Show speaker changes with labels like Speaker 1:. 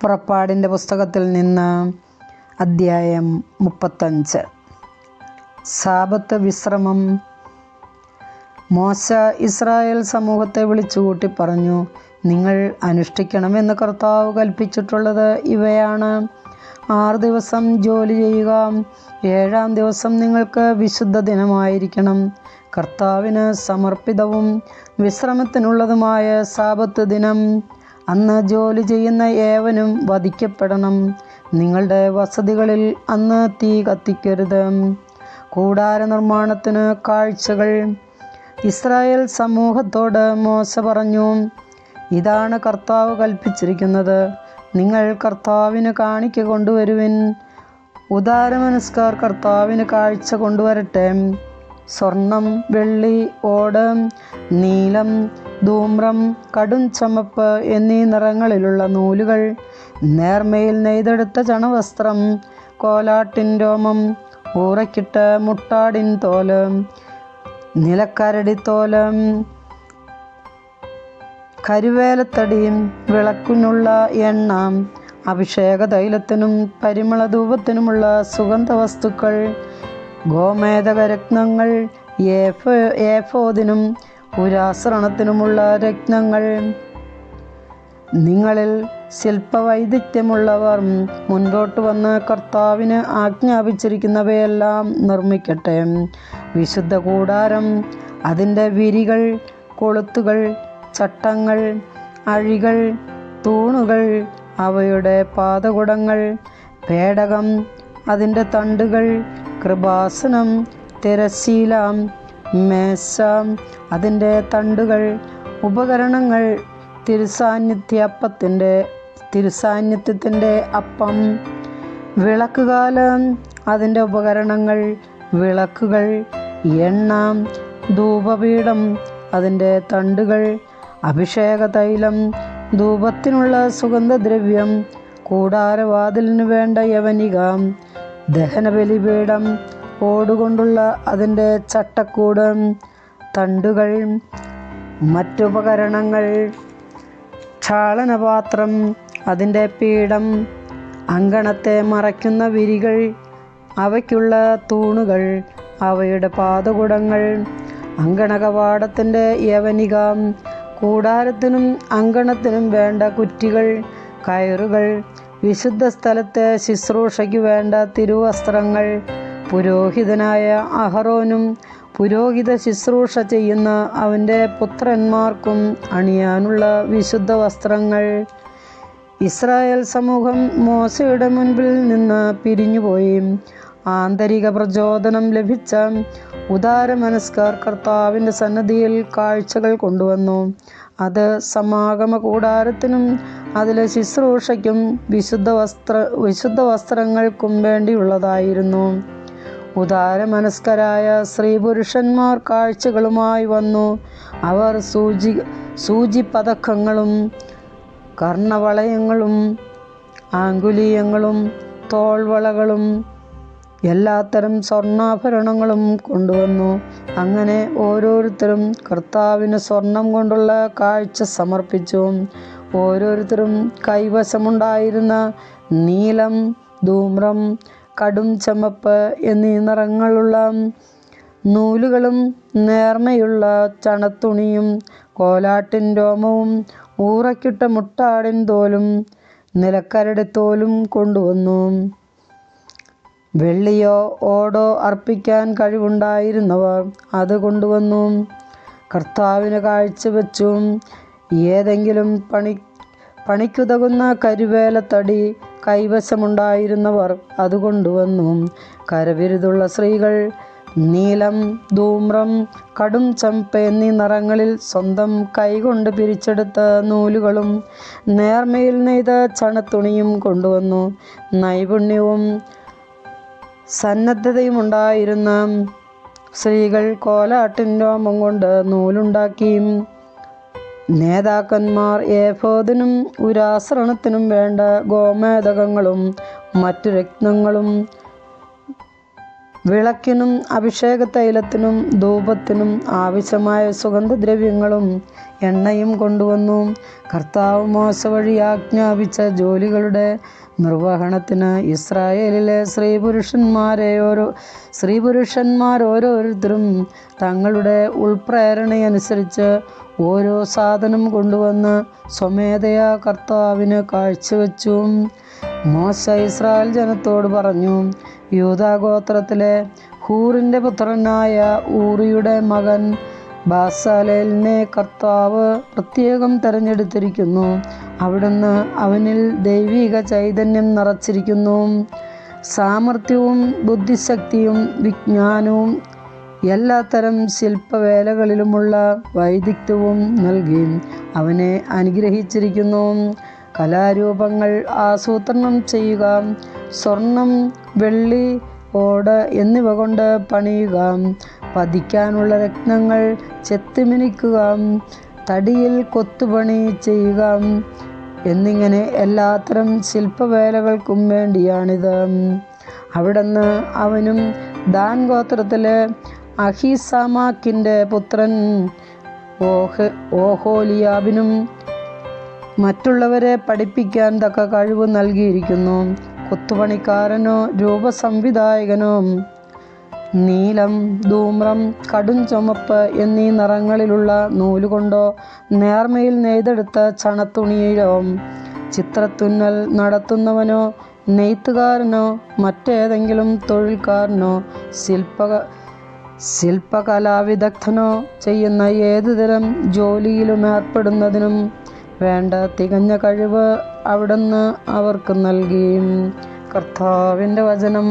Speaker 1: പുറപ്പാടിന്റെ പുസ്തകത്തിൽ നിന്ന് അദ്ധ്യായം മുപ്പത്തഞ്ച്. സാപത്ത് വിശ്രമം. മോശ ഇസ്രായേൽ സമൂഹത്തെ വിളിച്ചുകൂട്ടി പറഞ്ഞു നിങ്ങൾ അനുഷ്ഠിക്കണമെന്ന് കർത്താവ് കൽപ്പിച്ചിട്ടുള്ളത് ഇവയാണ്. ആറ് ദിവസം ജോലി ചെയ്യുക ഏഴാം ദിവസം നിങ്ങൾക്ക് വിശുദ്ധ ദിനമായിരിക്കണം. കർത്താവിന് സമർപ്പിതവും വിശ്രമത്തിനുള്ളതുമായ സാപത്ത് ദിനം. അന്ന് ജോലി ചെയ്യുന്ന ഏവനും വധിക്കപ്പെടണം. നിങ്ങളുടെ വസതികളിൽ അന്ന് തീ കത്തിക്കരുത്. കൂടാര നിർമ്മാണത്തിന് കാഴ്ചകൾ. ഇസ്രായേൽ സമൂഹത്തോട് മോശ പറഞ്ഞു. ഇതാണ് കർത്താവ് കൽപ്പിച്ചിരിക്കുന്നത്. നിങ്ങൾ കർത്താവിന് കാണിക്ക കൊണ്ടുവരുവിൻ. ഉദാരമനസ്കാർ കർത്താവിന് കാഴ്ച കൊണ്ടുവരട്ടെ. സ്വർണം വെള്ളി ഓട് നീലം ധൂമ്രം കടും ചമപ്പ് എന്നീ നിറങ്ങളിലുള്ള നൂലുകൾ നേർമയിൽ നെയ്തെടുത്ത ചണവസ്ത്രം കോലാട്ടിൻ രോമം ഊറക്കിട്ട് മുട്ടാടിൻ തോൽ നിലക്കരടിത്തോൽ കരുവേലത്തടിയും വിളക്കിനുള്ള എണ്ണ അഭിഷേക തൈലത്തിനും പരിമള ധൂപത്തിനുമുള്ള സുഗന്ധ വസ്തുക്കൾ ഗോമേതകരത്നങ്ങൾ ഏഫോ ഏഫോദിനും പുരാസരണത്തിനുമുള്ള രത്നങ്ങൾ. നിങ്ങളിൽ ശില്പവൈദഗ്ധ്യമുള്ളവർ മുൻപോട്ട് വന്ന് കർത്താവിന് ആജ്ഞാപിച്ചിരിക്കുന്നവയെല്ലാം നിർമ്മിക്കട്ടെ. വിശുദ്ധ കൂടാരം അതിന്റെ വിരികൾ കൊളുത്തുകൾ ചട്ടങ്ങൾ അഴികൾ തൂണുകൾ അവയുടെ പാതകുടങ്ങൾ പേടകം അതിന്റെ തണ്ടുകൾ കൃപാസനം തിരശീല മേശ. അതിന്റെ തണ്ടുകൾ ഉപകരണങ്ങൾ തിരുസാന്നിധ്യപ്പത്തിന്റെ തിരുസാന്നിധ്യത്തിന്റെ അപ്പം. വിളക്കുകാലം അതിന്റെ ഉപകരണങ്ങൾ വിളക്കുകൾ എണ്ണ ധൂപപീഠം അതിന്റെ തണ്ടുകൾ അഭിഷേക തൈലം ധൂപത്തിനുള്ള സുഗന്ധദ്രവ്യം കൂടാരവാതിലിന് വേണ്ട യവനിക ദഹനബലിപീഠം ഓടുകൊണ്ടുള്ള അതിന്റെ ചട്ടക്കൂട് തണ്ടുകൾ മറ്റുപകരണങ്ങൾ ക്ഷാളനപാത്രം അതിന്റെ പീഠം അങ്കണത്തെ മറയ്ക്കുന്ന വിരികൾ അവയ്ക്കുള്ള തൂണുകൾ അവയുടെ പാതകുടങ്ങൾ അങ്കണകവാടത്തിന്റെ യവനിക കൂടാരത്തിനും അങ്കണത്തിനും വേണ്ട കുറ്റികൾ കയറുകൾ വിശുദ്ധ സ്ഥലത്തെ ശുശ്രൂഷയ്ക്ക് വേണ്ട തിരുവസ്ത്രങ്ങൾ പുരോഹിതനായ അഹറോനും പുരോഹിത ശുശ്രൂഷ ചെയ്യുന്ന അവന്റെ പുത്രന്മാർക്കും അണിയാനുള്ള വിശുദ്ധ വസ്ത്രങ്ങൾ. ഇസ്രായേൽ സമൂഹം മോശയുടെ മുൻപിൽ നിന്ന് പിരിഞ്ഞുപോയി. ആന്തരിക പ്രചോദനം ലഭിച്ച ഉദാരമനസ്കാർ കർത്താവിന്റെ സന്നദ്ധിയിൽ കാഴ്ചകൾ കൊണ്ടുവന്നു. അത് സമാഗമ കൂടാരത്തിനും അതിലെ ശുശ്രൂഷയ്ക്കും വിശുദ്ധ വസ്ത്ര വിശുദ്ധ വസ്ത്രങ്ങൾക്കും വേണ്ടിയുള്ളതായിരുന്നു. ഉദാരമനസ്കരായ സ്ത്രീ പുരുഷന്മാർ കാഴ്ചകളുമായി വന്നു. അവർ സൂചി സൂചി പതക്കങ്ങളും കർണവളയങ്ങളും ആങ്കുലീയങ്ങളും തോൾവളകളും എല്ലാത്തരം സ്വർണാഭരണങ്ങളും കൊണ്ടുവന്നു. അങ്ങനെ ഓരോരുത്തരും കർത്താവിന് സ്വർണം കൊണ്ടുള്ള കാഴ്ച സമർപ്പിച്ചു. ഓരോരുത്തരും കൈവശമുണ്ടായിരുന്ന നീലം ധൂമ്രം കടും ചമപ്പ് എന്നീ നിറങ്ങളുള്ള നൂലുകളും നേർമയുള്ള ചണത്തുണിയും കോലാട്ടിൻ രോമവും ഊറക്കിട്ട മുട്ടാടിൻ തോലും നിലക്കരടിത്തോലും കൊണ്ടുവന്നു. വെള്ളിയോ ഓടോ അർപ്പിക്കാൻ കഴിവുണ്ടായിരുന്നവർ അത് കൊണ്ടുവന്നു. കർത്താവിന് കാഴ്ചവെച്ചു ഏതെങ്കിലും പണി പണിക്കുതകുന്ന കരുവേലത്തടി കൈവശമുണ്ടായിരുന്നവർ അത് കൊണ്ടുവന്നു കരവിരുതുള്ള സ്ത്രീകൾ നീലം ധൂമ്രം കടും ചമ്പ് എന്നീ നിറങ്ങളിൽ സ്വന്തം കൈകൊണ്ട് പിരിച്ചെടുത്ത നൂലുകളും നേർമയിൽ നെയ്ത ചണത്തുണിയും കൊണ്ടുവന്നു. നൈപുണ്യവും സന്നദ്ധതയും ഉണ്ടായിരുന്ന സ്ത്രീകൾ കോലാട്ടിൻ രോമം കൊണ്ട് നൂലുണ്ടാക്കി നേതാക്കന്മാർ ഏഫോദിനും ഉരാസരണത്തിനും വേണ്ട ഗോമേതകങ്ങളും മറ്റു രത്നങ്ങളും വിളക്കിനും അഭിഷേക തൈലത്തിനും ധൂപത്തിനും ആവശ്യമായ സുഗന്ധദ്രവ്യങ്ങളും എണ്ണയും കൊണ്ടുവന്നു. കർത്താവ് മോശ വഴി ആജ്ഞാപിച്ച ജോലികളുടെ നിർവഹണത്തിന് ഇസ്രായേലിലെ സ്ത്രീ പുരുഷന്മാരെ ഓരോ സ്ത്രീ പുരുഷന്മാർ ഓരോരുത്തരും തങ്ങളുടെ ഉൾപ്രേരണയനുസരിച്ച് ഓരോ സാധനം കൊണ്ടുവന്ന് സ്വമേധയാ കർത്താവിന് കാഴ്ചവെച്ചു. മോശ ഇസ്രായേൽ ജനത്തോട് പറഞ്ഞു യൂതാഗോത്രത്തിലെ ഹൂറിന്റെ പുത്രനായ ഊറിയുടെ മകൻ ബാസാലേലിനെ കർത്താവ് പ്രത്യേകം തിരഞ്ഞെടുത്തിരിക്കുന്നു. അവിടുന്ന് അവനിൽ ദൈവിക ചൈതന്യം നിറച്ചിരിക്കുന്നു. സാമർഥ്യവും ബുദ്ധിശക്തിയും വിജ്ഞാനവും എല്ലാത്തരം ശില്പവേലകളിലുമുള്ള വൈദഗ്ധ്യവും നൽകി അവനെ അനുഗ്രഹിച്ചിരിക്കുന്നു. കലാരൂപങ്ങൾ ആസൂത്രണം ചെയ്യുക സ്വർണം വെള്ളി ഓട് എന്നിവ കൊണ്ട് പണിയുക പതിക്കാനുള്ള രത്നങ്ങൾ ചെത്തിമിനിക്കുക തടിയിൽ കൊത്തുപണി ചെയ്യുക എന്നിങ്ങനെ എല്ലാത്തരം ശില്പവേലകൾക്കും വേണ്ടിയാണിത്. അവിടുന്ന് അവനും ദാൻ ഗോത്രത്തിലെ അഹിസാമാക്കിന്റെ പുത്രൻ ഓഹ് ഓഹോലിയാബിനും മറ്റുള്ളവരെ പഠിപ്പിക്കാൻ തക്ക കഴിവ് നൽകിയിരിക്കുന്നു. കൊത്തുപണിക്കാരനോ രൂപസംവിധായകനോ നീലം ധൂമ്രം കടും ചുമപ്പ് എന്നീ നിറങ്ങളിലുള്ള നൂലുകൊണ്ടോ നേർമയിൽ നെയ്തെടുത്ത ചണത്തുണിയിലോ ചിത്രത്തുന്നൽ നടത്തുന്നവനോ നെയ്ത്തുകാരനോ മറ്റേതെങ്കിലും തൊഴിൽക്കാരനോ ശില്പ ശില്പകലാവിദഗ്ധനോ ചെയ്യുന്ന ഏതുതരം ജോലിയിലും ഏർപ്പെടുന്നതിനും വേണ്ട തികഞ്ഞ കഴിവ് അവിടുന്ന് അവർക്ക് നൽകി. കർത്താവിന്റെ വചനം.